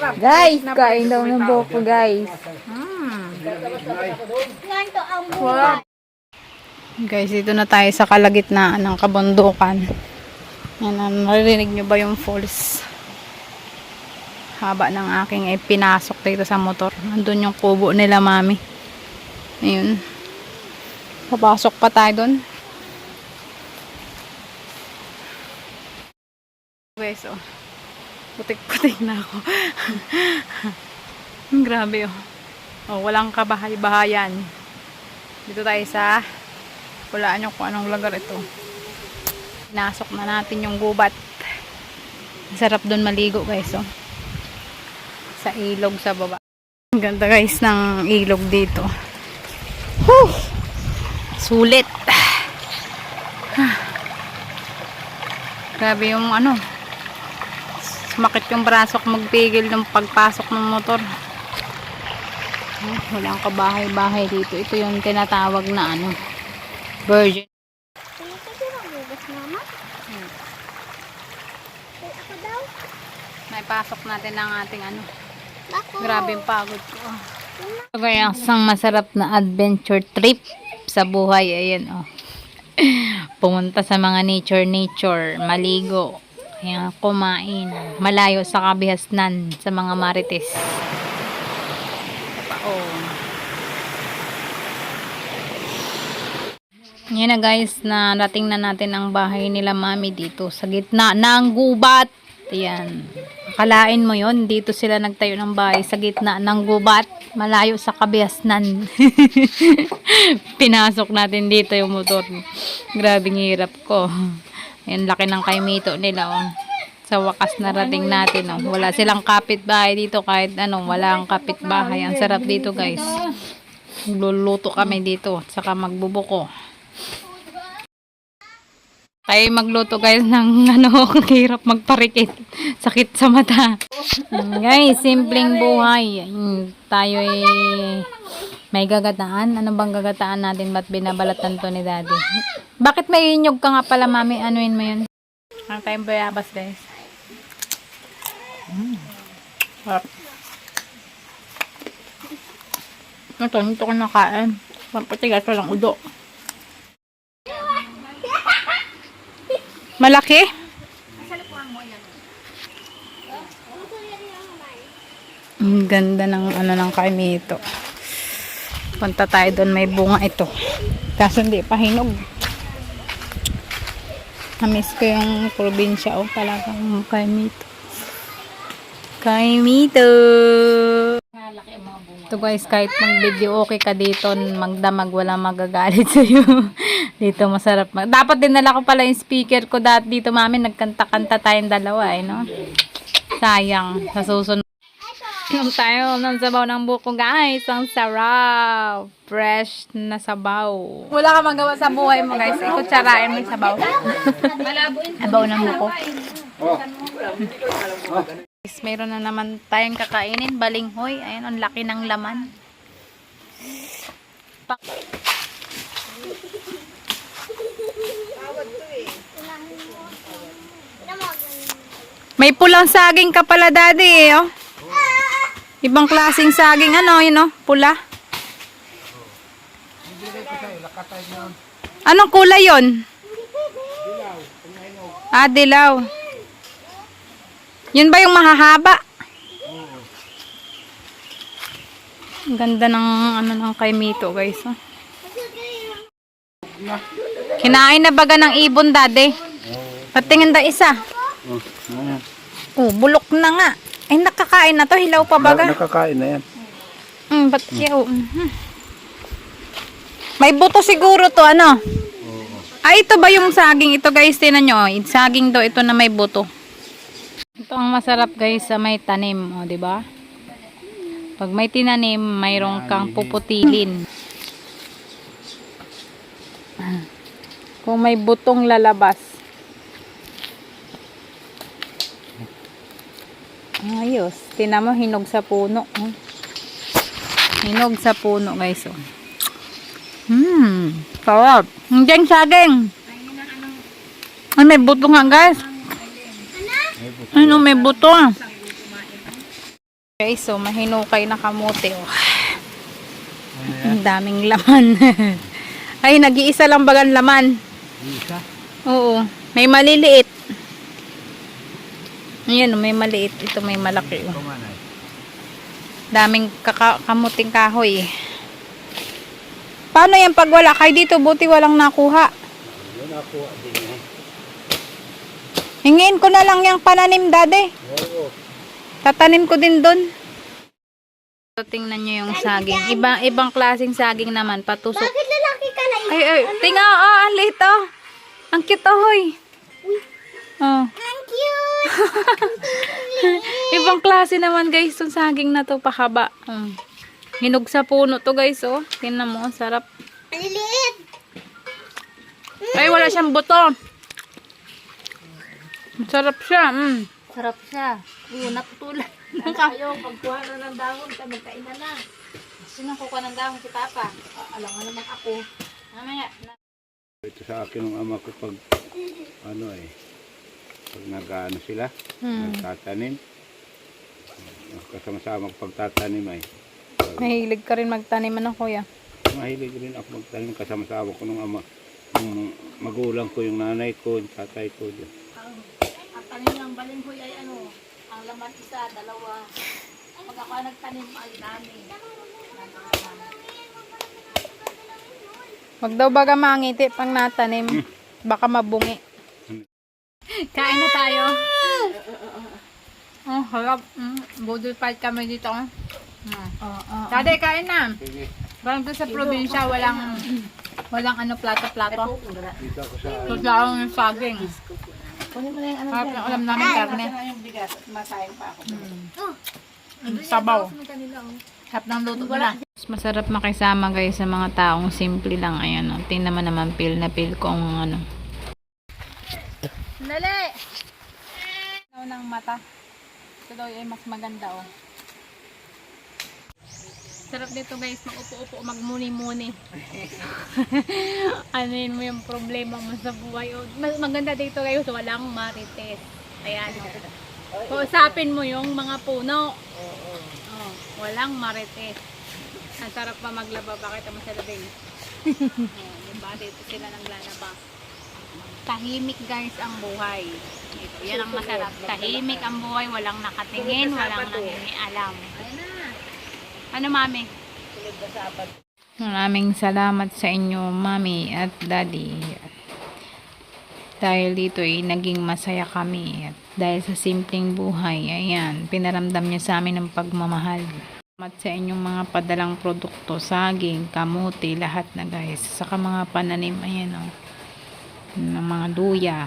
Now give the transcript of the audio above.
Guys, kain daw ng buko, guys. Ang buhay. Guys, dito na tayo sa kalagitnaan ng kabundukan. Yan, ah, naririnig nyo ba yung falls? Haba ng aking ay pinasok dito sa motor. Nandun yung kubo nila, mami. Ayun. Papasok pa tayo dun. Guys, oh. Putik-putik na ako. Grabe, oh. Oh, walang kabahay-bahayan. Dito tayo sa Walaan nyo kung anong lugar ito. Pinasok na natin yung gubat. Sarap doon maligo guys. Oh. Sa ilog sa baba. Ang ganda guys ng ilog dito. Whew! Sulit. Grabe yung ano. Sumakit yung braso ko magpigil ng pagpasok ng motor. Oh, walang kabahay-bahay dito. Ito yung tinatawag na ano. Virgin. May pasok natin ang ating ano. Grabe yung pagod ko. Kaya isang masarap na adventure trip sa buhay. Ayan, oh. Pumunta sa mga nature-nature, maligo, ayan, kumain, malayo sa kabihasnan sa mga marites. Oh. Yan na guys, na nating na natin ang bahay nila mami dito sa gitna ng gubat. Ayan. Akalain mo yon dito sila nagtayo ng bahay sa gitna ng gubat. Malayo sa kabihasnan. Pinasok natin dito yung motor. Grabing hirap ko. Ayan, laki ng kaimito nila. Oh. Sa wakas narating natin. Oh. Wala silang kapitbahay dito kahit ano. Wala ang kapitbahay. Ang sarap dito guys. Luluto kami dito. at Saka magbubuko. Tayo magluto guys ng ano, hirap magparikit. Sakit sa mata. Guys, simpleng buhay. Tayo ay may gagataan. Ano bang gagataan natin? Ba't binabalatan to ni daddy? Bakit may inyog ka nga pala, mami? Anuin mo yun? Ang tayong bayabas, guys. Mm. Sarap. Ito, ito ko nakain. Patigas ko lang udo. Malaki? Ang ganda ng ano ng kaimito. Punta tayo doon may bunga ito. Kaso hindi pa hinog. Namiss ko yung probinsya o talagang kaimito. Kaimito! Ito guys, kahit mag video okay ka dito, magdamag wala magagalit sa'yo. dito masarap. Mag Dapat dinala ko pala yung speaker ko dati dito, mami. Nagkanta-kanta tayong dalawa eh, no? Sayang. Sa susunod. Inom tayo ng sabaw ng buko, guys. Ang sarap. Fresh na sabaw. Wala ka magawa sa buhay mo, guys. Ikutsarain mo yung sabaw. sabaw ng buko. Guys, mayroon na naman tayong kakainin. Balinghoy. Ayan, ang laki ng laman. Pa- May pulang saging ka pala, daddy, eh, oh. Ibang klaseng saging, ano, yun, oh, pula. Anong kulay yon? Ah, dilaw. Yun ba yung mahahaba? Ang ganda ng ano ng kay Mito, guys. Oh. Kinain na baga ng ibon, dade. Patingin da isa. Oh, bulok na nga. Ay, nakakain na to. Hilaw pa baga. Nakakain na yan. Mm, ba't kaya? oh, mhm. May buto siguro to, ano? Ay, ito ba yung saging? Ito guys, tinan nyo. oh. Saging to, ito na may buto. Ito ang masarap guys sa may tanim, o, di ba? Pag may tinanim, mayroong kang puputilin. Kung may butong lalabas. Tinan mo, hinog sa puno. oh. Hinog sa puno, guys. Oh. Hmm. Sarap. Hindi saging. Ay, may buto nga, guys. Ano, may buto. Guys, so mahinukay na kamote. Oh. Ang daming laman. Ay, nag-iisa lang bagang laman. Isa. Oo. May maliliit. Ayan, oh, may maliit. Ito may malaki. Oh. Kumanay. Daming kaka- kamuting kahoy. Paano yan pag wala? Kay dito, buti walang nakuha. Yun ako din eh. Hingin ko na lang yung pananim, dade. Oo. Tatanim ko din doon. So, tingnan nyo yung saging. Ibang, ibang klaseng saging naman. Patusok. Bakit lalaki ka na Ay, ay. Tinga, oh, ang liit, oh. Ang cute, oh, hoy. Oh. Ang cute! Ibang klase naman, guys, itong saging na to, pakaba. Mm. Hinog sa puno to, guys, oh. Tingnan mo, ang sarap. Ang liliit! Ay, wala siyang buto. Masarap siya, mm. Sarap siya. Oo, naputulan. Kayo, pagkuha na ng dahon, kami kainan na. Sino kukuha ng dahon si Papa? alam nga naman ako. Mamaya. Ito sa akin ng ama ko pag ano eh pag nag-ano sila, Hmm. nagtatanim. Kasama-sama pagtatanim ay. Mahilig ka rin magtanim, ano, kuya? Mahilig rin ako magtanim kasama-sama ko ng ama. Yung magulang ko, yung nanay ko, yung tatay ko. Dyan. Ang tanim ng balinghoy ay ano, ang laman isa, dalawa. Pag ako nagtanim ay dami. Wag daw baga mangiti pang natanim. Baka mabungi. Kain na tayo. Oh, harap. Mm, budol fight kami dito. Mm. Dade, kain na. Parang doon sa probinsya, walang walang ano, plato-plato. dito ako sa lang yung saging. Kunin mo na yung ano Harap yung alam namin karne. yung bigas masayang pa ako. Mm, Sabaw. Sarap ng luto nila. Masarap makisama guys sa mga taong simple lang. Ayan, oh. tingnan naman naman feel na feel ko ang ano. Dali! Ano ng mata? Ito daw ay mas maganda oh. Sarap dito guys, mag-upo-upo, magmuni-muni. ano yun mo yung problema mo sa buhay. Oh, mas maganda dito guys, walang marites. Ayan. Kausapin mo yung mga puno. Oh, walang marites. Ang sarap pa maglaba. Bakit mo sa labing? oh, diba? Dito sila naglalaba. Tahimik guys ang buhay. Ito, yan ang masarap. Tahimik ang buhay. Walang nakatingin. Walang nangingialam. Ano mami? Maraming salamat sa inyo, mami at daddy. Dahil dito ay naging masaya kami. At dahil sa simpleng buhay, ayan, pinaramdam niyo sa amin ng pagmamahal. Salamat sa inyong mga padalang produkto, saging, kamuti, lahat na guys. Saka mga pananim, ayan o, ng mga luya.